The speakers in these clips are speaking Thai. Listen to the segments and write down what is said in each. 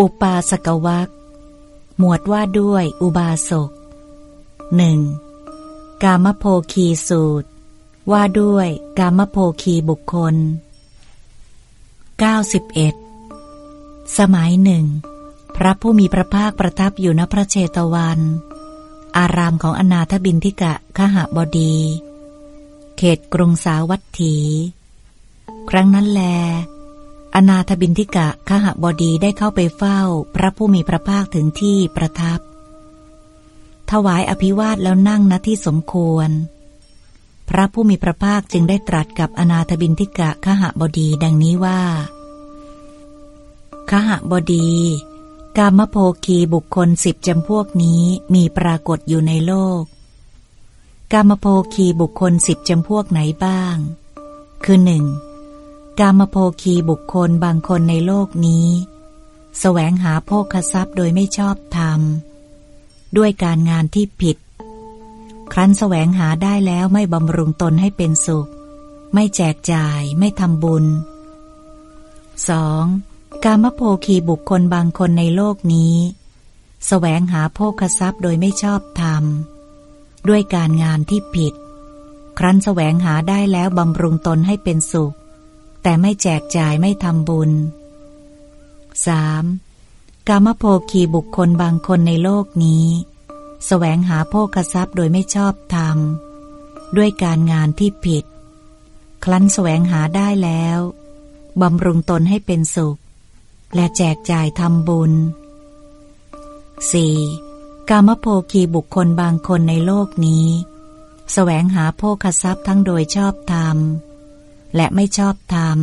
อุปาสกวักหมวดว่าด้วยอุบาสกหนึ่งกามโภคีสูตร ว่าด้วยกามโภคีบุคคล 91 สมัยหนึ่ง พระผู้มีพระภาคประทับอยู่ณพระเชตวัน อารามของอนาถบินทิกะขหบดี เขตกรุงสาวัตถี ครั้งนั้นแล อนาถบินทิกะขหบดีได้เข้าไปเฝ้า พระผู้มีพระภาคถึงที่ประทับ ถวายอภิวาทแล้วนั่งณที่สมควร พระผู้มีพระภาคจึงได้ตรัสกับอนาถบินทิกะขหบดีดังนี้ว่าขหบดี กามโภคีบุคคลสิบจำพวกนี้มีปรากฏอยู่ในโลก กามโภคีบุคคลสิบจำพวกไหนบ้าง คือหนึ่ง กามโภคีบุคคลบางคนในโลกนี้แสวงหาโภคทรัพย์โดยไม่ชอบธรรม ด้วยการงานที่ผิด ครั้นแสวงหาได้แล้วไม่บำรุงตนให้เป็นสุข ไม่แจกจ่ายไม่ทำบุญ 2. กามโภคีบุคคลบางคนในโลกนี้แสวงหาโภคทรัพย์โดยไม่ชอบธรรม ด้วยการงานที่ผิด ครั้นแสวงหาได้แล้วบำรุงตนให้เป็นสุข แต่ไม่แจกจ่ายไม่ทำบุญ 3. กามโภคีบุคคลบางคนในโลกนี้แสวงหาโภคทรัพย์โดยไม่ชอบธรรม ด้วยการงานที่ผิดครั้นแสวงหาได้แล้วบำรุงตนให้เป็นสุข และแจกจ่ายทำบุญ 4. กามโภคีบุคคลบางคนในโลกนี้แสวงหาโภคทรัพย์ทั้งโดยชอบธรรม และไม่ชอบธรรม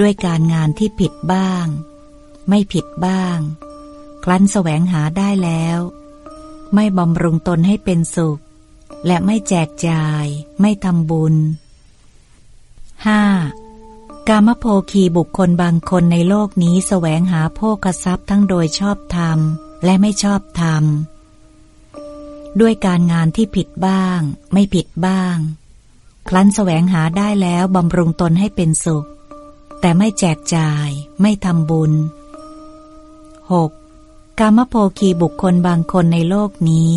ด้วยการงานที่ผิดบ้าง ไม่ผิดบ้าง ครั้นแสวงหาได้แล้ว ไม่บำรุงตนให้เป็นสุข และไม่แจกจ่าย ไม่ทำบุญ 5. กามโภคีบุคคลบางคนในโลกนี้แสวงหาโภคทรัพย์ทั้งโดยชอบธรรม และไม่ชอบธรรม ด้วยการงานที่ผิดบ้าง ไม่ผิดบ้าง ครั้นแสวงหาได้แล้วบำรุงตนให้เป็นสุข แต่ไม่แจกจ่าย ไม่ทำบุญ 6. กามโภคีบุคคลบางคนในโลกนี้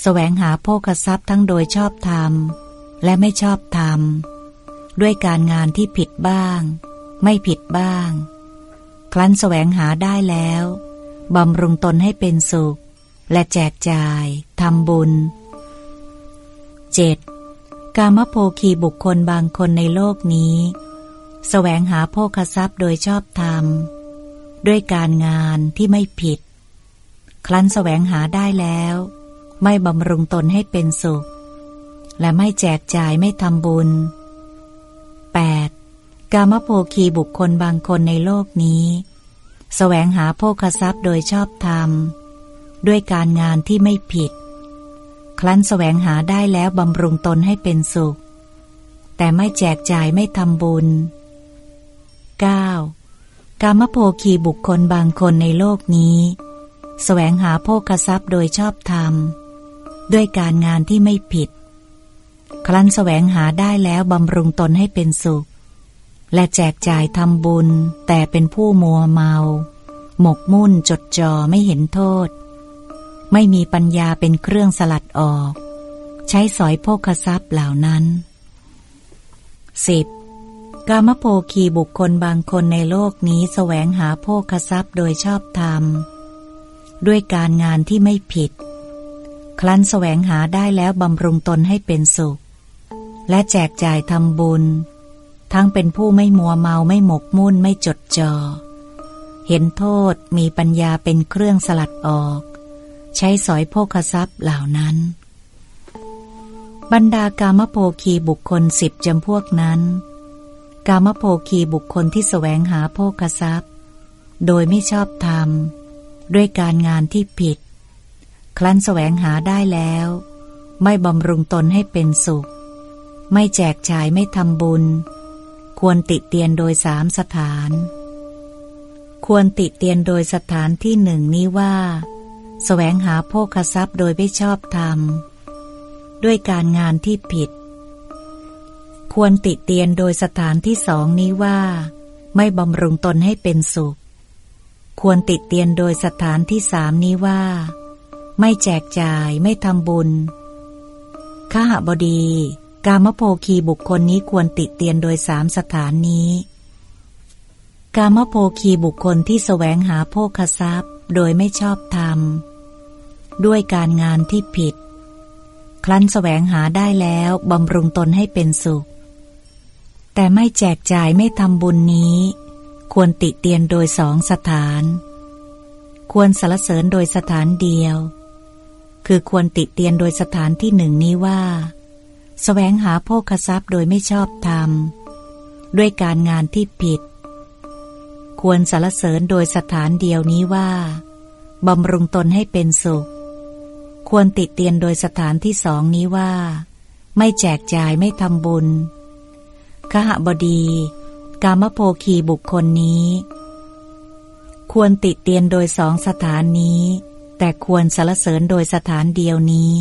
แสวงหาโภคทรัพย์ทั้งโดยชอบธรรม และไม่ชอบธรรม ด้วยการงานที่ผิดบ้าง ไม่ผิดบ้างครั้นแสวงหาได้แล้วบำรุงตนให้เป็นสุข และแจกจ่ายทำบุญ 7. กามโภคีบุคคลบางคนในโลกนี้สแสวงหาโภคทรัพย์โดยชอบธรรม ด้วยการงานที่ไม่ผิด ครั้นสแสวงหาได้แล้ว ไม่บำรุงตนให้เป็นสุข และไม่แจกจ่ายไม่ทำบุญ 8. กามโภคีบุคคลบางคนในโลกนี้สแสวงหาโภคทรัพย์โดยชอบธรรม ด้วยการงานที่ไม่ผิด ครั้นแสวงหาได้แล้วบำรุงตนให้เป็นสุข แต่ไม่แจกจ่ายไม่ทำบุญ 9. กามโภคีบุคคลบางคนในโลกนี้สแสวงหาโภคทรัพย์โดยชอบธรรม ด้วยการงานที่ไม่ผิดครั้นแสวงหาได้แล้วบำรุงตนให้เป็นสุข และแจกจ่ายทำบุญ แต่เป็นผู้มัวเมา หมกมุ่นจดจ่อไม่เห็นโทษ ไม่มีปัญญาเป็นเครื่องสลัดออก ใช้สอยโภคทรัพย์เหล่านั้น 10. กามโภคีบุคคลบางคนในโลกนี้แสวงหาโภคทรัพย์โดยชอบธรรม ด้วยการงานที่ไม่ผิด ครั้นแสวงหาได้แล้วบำรุงตนให้เป็นสุข และแจกจ่ายทำบุญ ทั้งเป็นผู้ไม่มัวเมาไม่หมกมุ่นไม่จดจอ่อเห็นโทษมีปัญญาเป็นเครื่องสลัดออก ใช้สอยโภคทรัพย์เหล่านั้น บรรดากามโภคีบุคคลสิบจำพวกนั้น กามโภคีบุคคลที่สแสวงหาโภคทรัพย์ โดยไม่ชอบธรรม ด้วยการงานที่ผิด ครั้นแสวงหาได้แล้ว ไม่บำรุงตนให้เป็นสุข ไม่แจกจ่ายไม่ทำบุญ ควรติเตียนโดยสามสถาน ควรติเตียนโดยสถานที่หนึ่งนี้ว่า แสวงหาโภคทรัพย์โดยไม่ชอบธรรม ด้วยการงานที่ผิด ควรติเตียนโดยสถานที่สองนี้ว่า ไม่บำรุงตนให้เป็นสุข ควรติดเตียนโดยสถานที่สามนี้ว่า ไม่แจกจ่ายไม่ทำบุญข้าหบดี กามโภคีบุคคลนี้ควรติเตียนโดยสามสถานนี้ กามโภคีบุคคลที่แสวงหาโภคทรัพย์โดยไม่ชอบธรรม ด้วยการงานที่ผิด ครั้นแสวงหาได้แล้วบำรุงตนให้เป็นสุข แต่ไม่แจกจ่ายไม่ทำบุญนี้ ควรติเตียนโดยสองสถาน ควรสรรเสริญโดยสถานเดียว คือควรติเตียนโดยสถานที่หนึ่งนี้ว่าสแสวงหาโภคทรัพย์โดยไม่ชอบธรรม ด้วยการงานที่ผิด ควรสรรเสริญโดยสถานเดียวนี้ว่าบำรุงตนให้เป็นสุข ควรติเตียนโดยสถานที่สองนี้ว่า ไม่แจกจ่ายไม่ทำบุญขหบดี กามโภคีบุคคลนี้ ควรติเตียนโดยสองสถานนี้ แต่ควรสรรเสริญโดยสถานเดียวนี้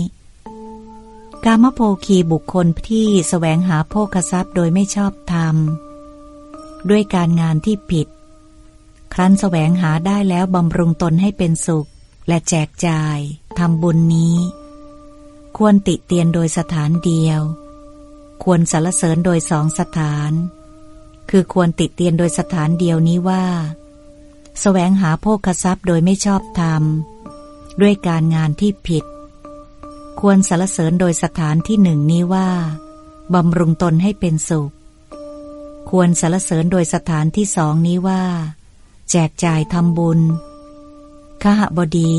กามโภคีบุคคลที่สแสวงหาโภคทรัพย์โดยไม่ชอบธรรม ด้วยการงานที่ผิด ครั้นแสวงหาได้แล้วบำรุงตนให้เป็นสุข และแจกจ่ายทำบุญนี้ ควรติเตียนโดยสถานเดียว ควรสรรเสริญโดยสองสถาน คือควรติเตียนโดยสถานเดียวนี้ว่าสแสวงหาโภคทรัพย์โดยไม่ชอบธรรม ด้วยการงานที่ผิด ควรสรรเสริญโดยสถานที่หนึ่งนี้ว่าบำรุงตนให้เป็นสุข ควรสรรเสริญโดยสถานที่สองนี้ว่า แจกจ่ายทำบุญ ขหบดี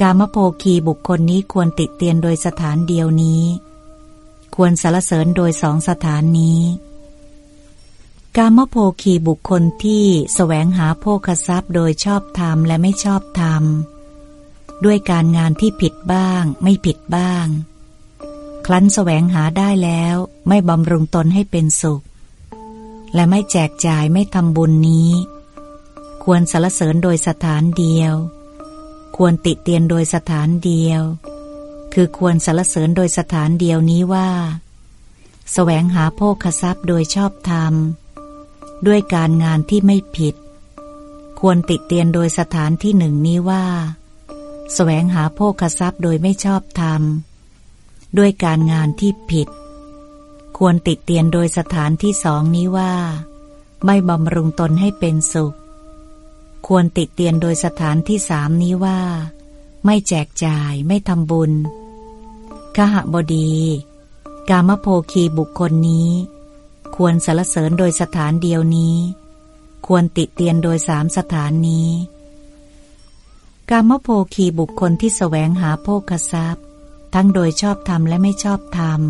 กามโภคีบุคคลนี้ควรติเตียนโดยสถานเดียวนี้ ควรสรรเสริญโดยสองสถานนี้ กามโภคีบุคคลที่แสวงหาโภคทรัพย์โดยชอบธรรมและไม่ชอบธรรม ด้วยการงานที่ผิดบ้าง ไม่ผิดบ้าง ครั้นแสวงหาได้แล้วไม่บำรุงตนให้เป็นสุข และไม่แจกจ่ายไม่ทำบุญนี้ ควรสรรเสริญโดยสถานเดียว ควรติเตียนโดยสถานเดียว คือควรสรรเสริญโดยสถานเดียวนี้ว่าแสวงหาโภคทรัพย์โดยชอบธรรม ด้วยการงานที่ไม่ผิด ควรติเตียนโดยสถานที่หนึ่งนี้ว่าแสวงหาโภคทรัพย์โดยไม่ชอบธรรม ด้วยการงานที่ผิด ควรติเตียนโดยสถานที่สองนี้ว่า ไม่บำรุงตนให้เป็นสุข ควรติดเตียนโดยสถานที่สามนี้ว่า ไม่แจกจ่ายไม่ทำบุญขหบดี กามโภคีบุคคลนี้ ควรสรรเสริญโดยสถานเดียวนี้ ควรติดเตียนโดยสามสถานนี้ กามโภคีบุคคลที่แสวงหาโภคทรัพย์ ทั้งโดยชอบธรรมและไม่ชอบธรรม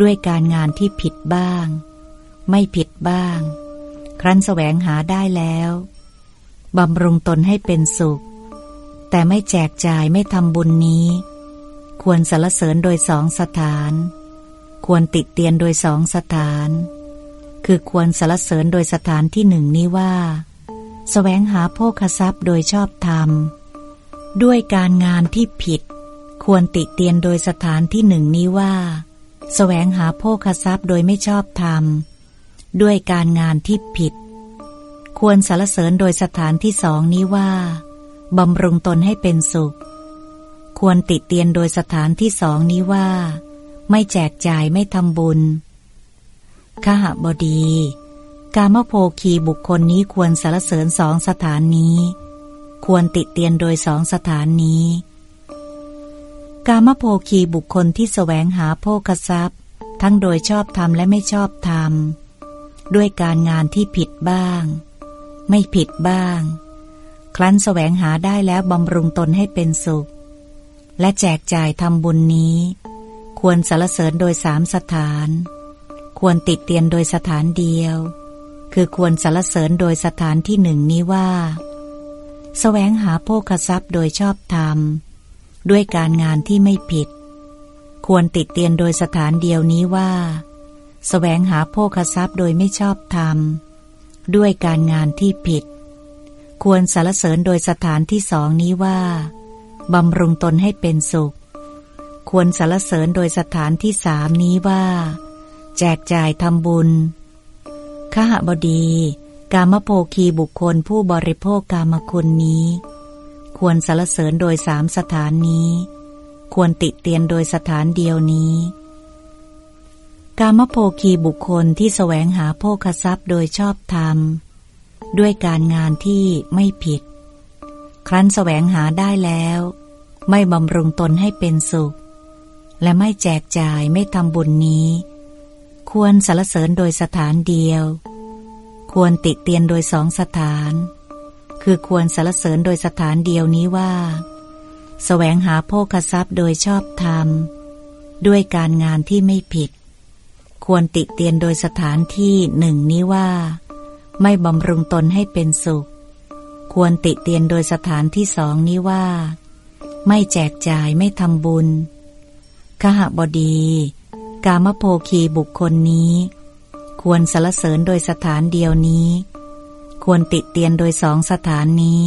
ด้วยการงานที่ผิดบ้าง ไม่ผิดบ้าง ครั้นแสวงหาได้แล้ว บำรุงตนให้เป็นสุข แต่ไม่แจกจ่ายไม่ทำบุญนี้ ควรสรรเสริญโดยสองสถาน ควรติดเตียนโดยสองสถาน คือควรสรรเสริญโดยสถานที่หนึ่งนี้ว่าสแสวงหาโภคทรัพย์โดยชอบธรรม ด้วยการงานที่ผิด ควรติเตียนโดยสถานที่หนึ่งนี้ว่าสแสวงหาโภคทรัพย์โดยไม่ชอบธรรม ด้วยการงานที่ผิด ควรสรรเสริญโดยสถานที่สองนี้ว่าบำรุงตนให้เป็นสุข ควรติเตียนโดยสถานที่สองนี้ว่า ไม่แจกจ่ายไม่ทำบุญขหบดี กามโภคีบุคคลนี้ควรสรรเสริญสองสถานนี้ ควรติเตียนโดยสองสถานนี้ กามโภคีบุคคลที่แสวงหาโภคทรัพย์ ทั้งโดยชอบธรรมและไม่ชอบธรรม ด้วยการงานที่ผิดบ้าง ไม่ผิดบ้าง ครั้นแสวงหาได้แล้วบำรุงตนให้เป็นสุข และแจกจ่ายทำบุญนี้ ควรสรรเสริญโดยสามสถาน ควรติดเตียนโดยสถานเดียว คือควรสรรเสริญโดยสถานที่หนึ่งนี้ว่าสแสวงหาโภคทรัพย์โดยชอบธรรม ด้วยการงานที่ไม่ผิด ควรติดเตียนโดยสถานเดียวนี้ว่าสแสวงหาโภคทรัพย์โดยไม่ชอบธรรม ด้วยการงานที่ผิด ควรสรรเสริญโดยสถานที่สองนี้ว่าบำรุงตนให้เป็นสุข ควรสรรเสริญโดยสถานที่สามนี้ว่า แจกจ่ายทำบุญขหบดี กามโภคีบุคคลผู้บริโภคกามคุณนี้ ควรสรรเสริญโดยสามสถานนี้ ควรติเตียนโดยสถานเดียวนี้ กามโภคีบุคคลที่แสวงหาโภคทรัพย์โดยชอบธรรม ด้วยการงานที่ไม่ผิด ครั้นแสวงหาได้แล้ว ไม่บำรุงตนให้เป็นสุข และไม่แจกจ่ายไม่ทำบุญนี้ ควรสรรเสริญโดยสถานเดียว ควรติเตียนโดยสองสถาน คือควรสรรเสริญโดยสถานเดียวนี้ว่าแสวงหาโภคทรัพย์โดยชอบธรรม ด้วยการงานที่ไม่ผิด ควรติเตียนโดยสถานที่หนึ่งนี้ว่า ไม่บำรุงตนให้เป็นสุข ควรติเตียนโดยสถานที่สองนี้ว่า ไม่แจกจ่ายไม่ทำบุญขหบดี กามโภคีบุคคลนี้ ควรสรรเสริญโดยสถานเดียวนี้ ควรติเตียนโดยสองสถานนี้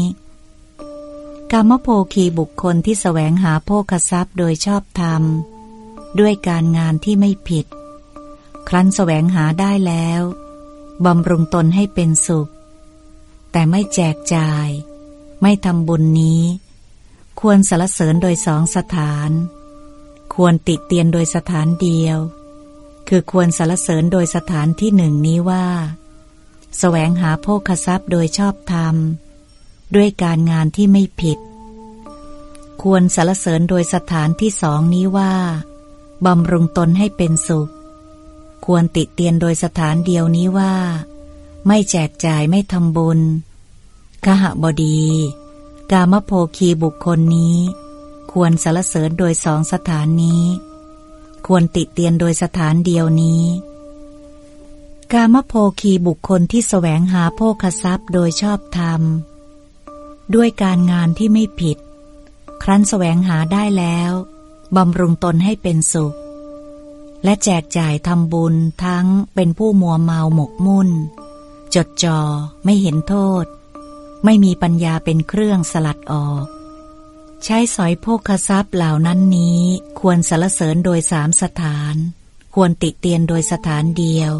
กามโภคีบุคคลที่แสวงหาโภคทรัพย์โดยชอบธรรม ด้วยการงานที่ไม่ผิด ครั้นแสวงหาได้แล้วบำรุงตนให้เป็นสุข แต่ไม่แจกจ่าย ไม่ทำบุญนี้ ควรสรรเสริญโดยสองสถาน ควรติเตียนโดยสถานเดียว คือควรสรรเสริญโดยสถานที่หนึ่งนี้ว่าแสวงหาโภคทรัพย์โดยชอบธรรม ด้วยการงานที่ไม่ผิด ควรสรรเสริญโดยสถานที่สองนี้ว่าบำรุงตนให้เป็นสุข ควรติเตียนโดยสถานเดียวนี้ว่า ไม่แจกจ่ายไม่ทำบุญขหบดี กามโภคีบุคคลนี้ ควรสรรเสริญโดยสองสถานนี้ ควรติเตียนโดยสถานเดียวนี้ กามโภคีบุคคลที่แสวงหาโภคทรัพย์โดยชอบธรรม ด้วยการงานที่ไม่ผิด ครั้นแสวงหาได้แล้วบำรุงตนให้เป็นสุข และแจกจ่ายทำบุญทั้งเป็นผู้มัวเมาหมกมุ่น จดจอ่อไม่เห็นโทษ ไม่มีปัญญาเป็นเครื่องสลัดออก ใช้สอยโภคทรัพย์เหล่านั้นนี้ควรสรรเสริญโดยสามสถาน ควรติเตียนโดยสถานเดียว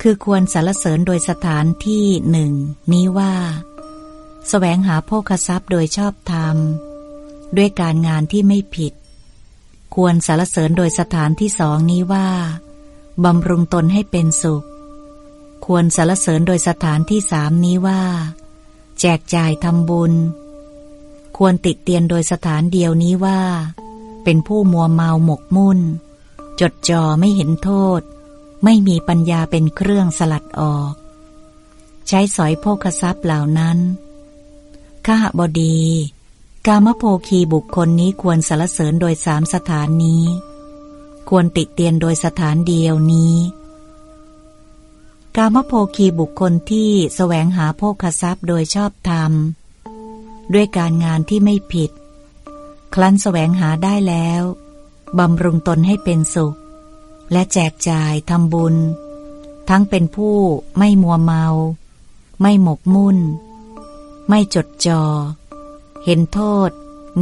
คือควรสรรเสริญโดยสถานที่หนึ่งนี้ว่าสแสวงหาโภคทรัพย์โดยชอบธรรม ด้วยการงานที่ไม่ผิด ควรสรรเสริญโดยสถานที่สองนี้ว่าบำรุงตนให้เป็นสุข ควรสรรเสริญโดยสถานที่สามนี้ว่า แจกจ่ายทำบุญ ควรติดเตียนโดยสถานเดียวนี้ว่า เป็นผู้มัวเมาหมกมุ่น จดจ่อไม่เห็นโทษ ไม่มีปัญญาเป็นเครื่องสลัดออก ใช้สอยโภคทรัพย์เหล่านั้นข้าบดี กามโภคีบุคคลนี้ควรสรรเสริญโดยสามสถานนี้ ควรติเตียนโดยสถานเดียวนี้ กามโภคีบุคคลที่แสวงหาโภคทรัพย์โดยชอบธรรม ด้วยการงานที่ไม่ผิดครั้นแสวงหาได้แล้วบำรุงตนให้เป็นสุข และแจกจ่ายทำบุญ ทั้งเป็นผู้ไม่มัวเมา ไม่หมกมุ่น ไม่จดจอ่อ เห็นโทษ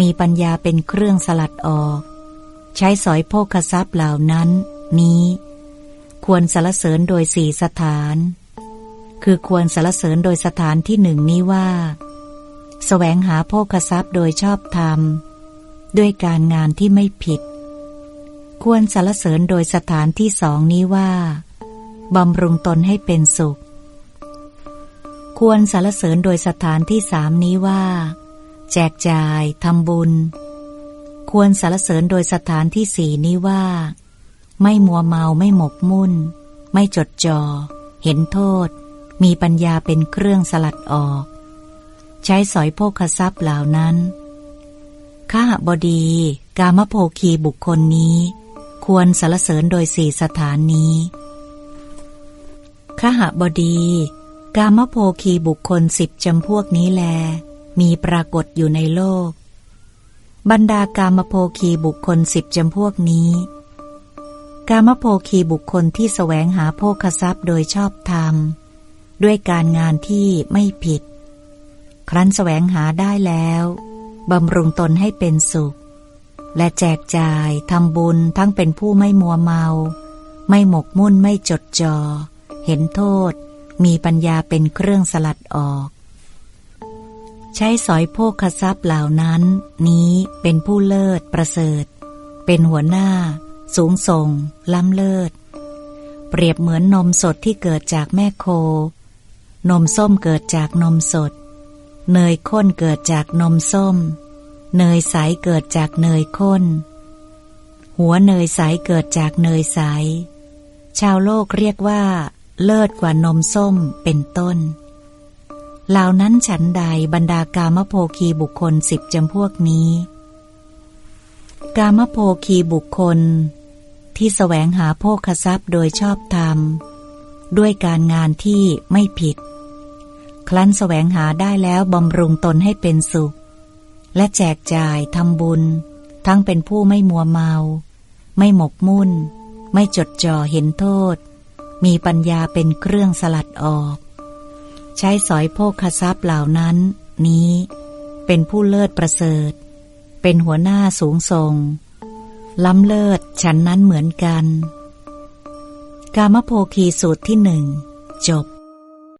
มีปัญญาเป็นเครื่องสลัดออก ใช้สอยโภคทรัพย์เหล่านั้น นี้ ควรสรรเสริญโดยสี่สถาน คือควรสรรเสริญโดยสถานที่หนึ่งนี้ว่าสแสวงหาโภคทรัพย์โดยชอบธรรม ด้วยการงานที่ไม่ผิด ควรสรรเสริญโดยสถานที่สองนี้ว่าบำรุงตนให้เป็นสุข ควรสรรเสริญโดยสถานที่สามนี้ว่า แจกจ่ายทำบุญ ควรสรรเสริญโดยสถานที่สี่นี้ว่า ไม่มัวเมาไม่หมกมุ่น ไม่จดจอ่อเห็นโทษ มีปัญญาเป็นเครื่องสลัดออก ใช้สอยโภคทรัพย์เหล่านั้นข้าบดี กามโภคีบุคคลนี้ ควรสรรเสริญโดยสี่สถานนี้ขหบดี กามโภคีบุคคลสิบจำพวกนี้แล มีปรากฏอยู่ในโลก บรรดากามโภคีบุคคลสิบจำพวกนี้ กามโภคีบุคคลที่แสวงหาโภคทรัพย์โดยชอบธรรม ด้วยการงานที่ไม่ผิด ครั้นแสวงหาได้แล้วบำรุงตนให้เป็นสุข และแจกจ่ายทำบุญทั้งเป็นผู้ไม่มัวเมา ไม่หมกมุ่นไม่จดจอ่อเห็นโทษ มีปัญญาเป็นเครื่องสลัดออก ใช้สอยโภคทรัพย์เหล่านั้น นี้เป็นผู้เลิศประเสริฐ เป็นหัวหน้า สูงส่ง ล้ำเลิศ เปรียบเหมือนนมสดที่เกิดจากแม่โค นมส้มเกิดจากนมสด เนยข้นเกิดจากนมส้ม เนยใสเกิดจากเนยข้น หัวเนยใสเกิดจากเนยใส ชาวโลกเรียกว่า เลิศกว่านมส้มเป็นต้น เหล่านั้นฉันใดบรรดากามโภคีบุคคลสิบจำพวกนี้ กามโภคีบุคคล ที่แสวงหาโภคทรัพย์โดยชอบธรรม ด้วยการงานที่ไม่ผิด ครั้นแสวงหาได้แล้วบำรุงตนให้เป็นสุข และแจกจ่ายทำบุญ ทั้งเป็นผู้ไม่มัวเมา ไม่หมกมุ่น ไม่จดจ่อเห็นโทษ มีปัญญาเป็นเครื่องสลัดออก ใช้สอยโภคทรัพย์เหล่านั้น นี้ เป็นผู้เลิศประเสริฐ เป็นหัวหน้าสูงส่ง ล้ำเลิศฉันนั้นเหมือนกัน กามโภคีสูตรที่หนึ่งจบ